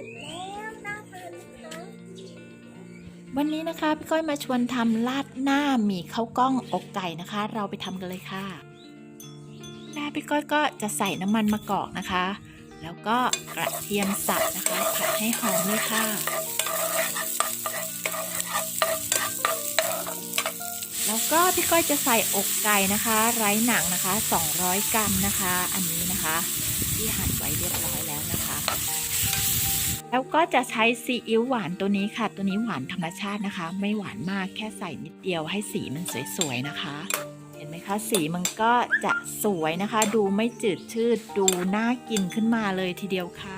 ร็จแล้วน่าตื่นนะวันนี้นะคะพี่ก้อยมาชวนทำราดหน้าหมี่ข้าวกล้องอกไก่นะคะ เราไปทำกันเลยค่ะแม่พี่ก้อยก็จะใส่น้ำมันมะกอกนะคะ แล้วก็กระเทียมสับนะคะผัดให้หอมเลยค่ะ แล้วก็พี่ก้อยจะใส่อกไก่นะคะ ไร้หนังนะคะ 200 กรัมนะคะ อันนี้นะคะ ที่หั่นไว้เรียบร้อยแล้วนะคะ แล้วก็จะใช้ซีอิ๊วหวานตัวนี้ค่ะ ตัวนี้หวานธรรมชาตินะคะ ไม่หวานมากแค่ใส่นิดเดียวให้สีมันสวยๆนะคะ เห็นไหมคะ สีมันก็จะสวยนะคะ ดูไม่จืดชืดดูน่ากินขึ้นมาเลยทีเดียวค่ะ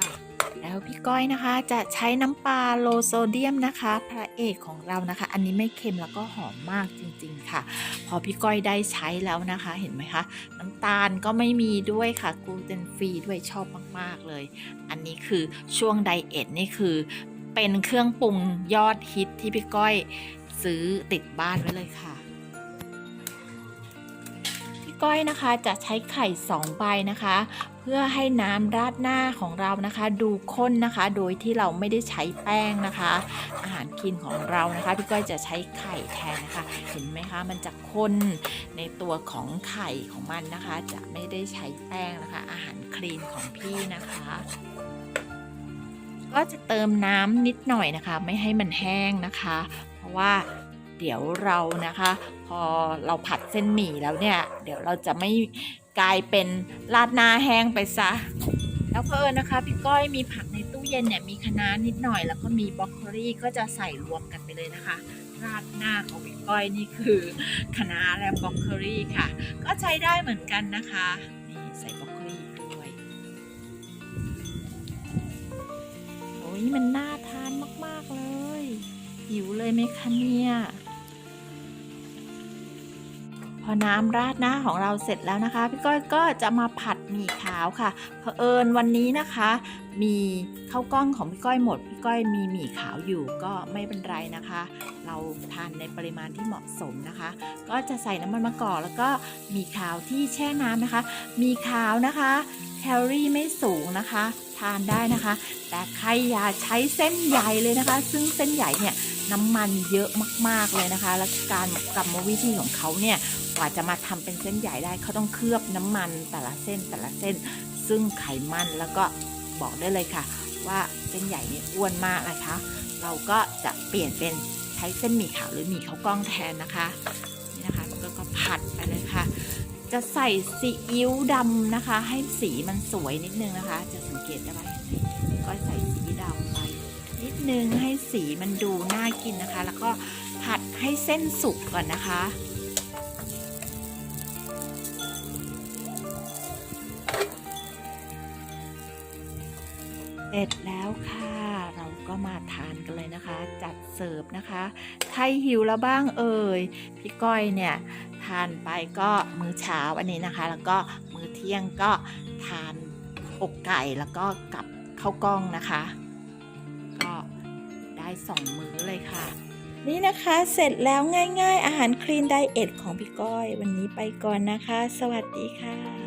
แล้วพี่ก้อยนะคะจะใช้น้ำปลาโลโซเดียมนะคะ พระเอกของเรานะคะ อันนี้ไม่เค็มแล้วก็หอมมากจริง ๆ ค่ะ พอพี่ก้อยได้ใช้แล้วนะคะ เห็นไหมคะ น้ำตาลก็ไม่มีด้วยค่ะกลูเตนฟรีด้วยชอบมากๆเลย อันนี้คือช่วงไดเอทนี่คือ เป็นเครื่องปรุงยอดฮิตที่พี่ก้อยซื้อติดบ้านไว้เลยค่ะ ก้อยนะคะจะใช้ไข่2ใบนะคะ เพื่อให้น้ำราดหน้าของเรานะคะ ดูข้นนะคะ โดยที่เราไม่ได้ใช้แป้งนะคะ อาหารคลีนของเรานะคะพี่ก้อยจะใช้ไข่แทนนะคะ เห็นไหมคะมันจะข้นในตัวของไข่ของมันนะคะ จะไม่ได้ใช้แป้งนะคะ อาหารคลีนของพี่นะคะก็จะเติมน้ำนิดหน่อยนะคะ ไม่ให้มันแห้งนะคะ เพราะว่า เดี๋ยวเรานะคะ พอเราผัดเส้นหมี่แล้วเนี่ย เดี๋ยวเราจะไม่กลายเป็นราดหน้าแห้งไปซะ แล้วเพอเอิญนะคะพี่ก้อยมีผักในตู้เย็นเนี่ยมีคะน้านิดหน่อย แล้วก็มีบรอกโคลีก็จะใส่รวมกันไปเลยนะคะราดหน้าของพี่ก้อยนี่คือคะน้าและบรอกโคลีค่ะ ก็ใช้ได้เหมือนกันนะคะนี่ใส่บรอกโคลีด้วยโอ้ยมันน่าทานมากๆเลยหิวเลยไหมคะเนี่ย พอน้ำราดหน้าของเราเสร็จแล้วนะคะ พี่ก้อยก็จะมาผัดหมี่ขาวค่ะเผอิญวันนี้นะคะ มีข้าวกล้องของพี่ก้อยหมด พี่ก้อยมีหมี่ขาวอยู่ก็ไม่เป็นไรนะคะ เราทานในปริมาณที่เหมาะสมนะคะ ก็จะใส่น้ำมันมะกอกแล้วก็หมี่ขาวที่แช่น้ำนะคะหมี่ขาวนะคะ แคลอรี่ไม่สูงนะคะ ทานได้นะคะ แต่ใครอย่าใช้เส้นใหญ่เลยนะคะ ซึ่งเส้นใหญ่เนี่ยน้ำมันเยอะมากๆเลยนะคะ และการกรรมวิธีของเขาเนี่ยกว่าจะมาทำเป็นเส้นใหญ่ได้เขาต้องเคลือบน้ำมันแต่ละเส้นแต่ละเส้น ซึ่งไขมันแล้วก็บอกได้เลยค่ะ ว่าเส้นใหญ่เนี่ยอ้วนมากนะคะ เราก็จะเปลี่ยนเป็นใช้เส้นหมี่ขาวหรือหมี่ข้าวกล้องแทนนะคะนี่นะคะแล้วก็ผัดไปเลยค่ะ จะใส่ซีอิ๊วดำนะคะ ให้สีมันสวยนิดนึงนะคะ จะสังเกตได้ไหมก็ใส่สีดำไป นิดนึงให้สีมันดูน่ากินนะคะ แล้วก็ผัดให้เส้นสุกก่อนนะคะเสร็จแล้วค่ะ ก็มาทานกันเลยนะคะ จัดเสิร์ฟนะคะ ใครหิวแล้วบ้างเอ่ยพี่ก้อยเนี่ยทานไปก็มื้อเช้าอันนี้นะคะ แล้วก็มื้อเที่ยงก็ทานอกไก่แล้วก็กับข้าวกล้องนะคะ ก็ได้สองมื้อเลยค่ะ นี่นะคะเสร็จแล้วง่าย ๆ อาหารคลีนไดเอทของพี่ก้อย วันนี้ไปก่อนนะคะ สวัสดีค่ะ